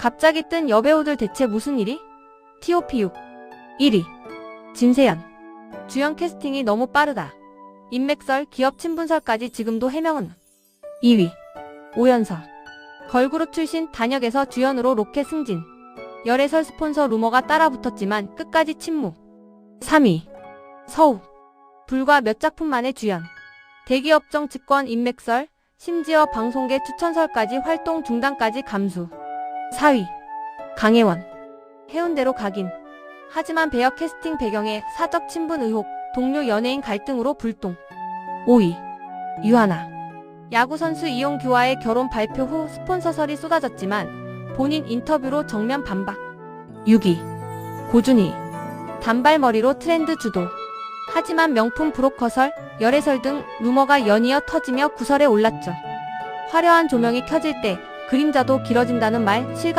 갑자기 뜬 여배우들 대체 무슨 일이? TOP6 1위. 진세연. 주연 캐스팅이 너무 빠르다. 인맥설, 기업 친분설까지 지금도 해명은? 2위. 오연서 걸그룹 출신 단역에서 주연으로 로켓 승진. 열애설 스폰서 루머가 따라붙었지만 끝까지 침묵. 3위. 서우. 불과 몇 작품 만에 주연. 대기업정 직권 인맥설 심지어 방송계 추천설까지 활동 중단까지 감수 4위 강혜원 해운대로 각인. 하지만 배역 캐스팅 배경에 사적 친분 의혹 동료 연예인 갈등으로 불똥. 5위 유하나. 야구 선수 이용 규와의 결혼 발표 후 스폰서설이 쏟아졌지만 본인 인터뷰로 정면 반박. 6위 고준희. 단발머리로 트렌드 주도. 하지만 명품 브로커설, 열애설 등 루머가 연이어 터지며 구설에 올랐죠. 화려한 조명이 켜질 때 그림자도 길어진다는 말 실감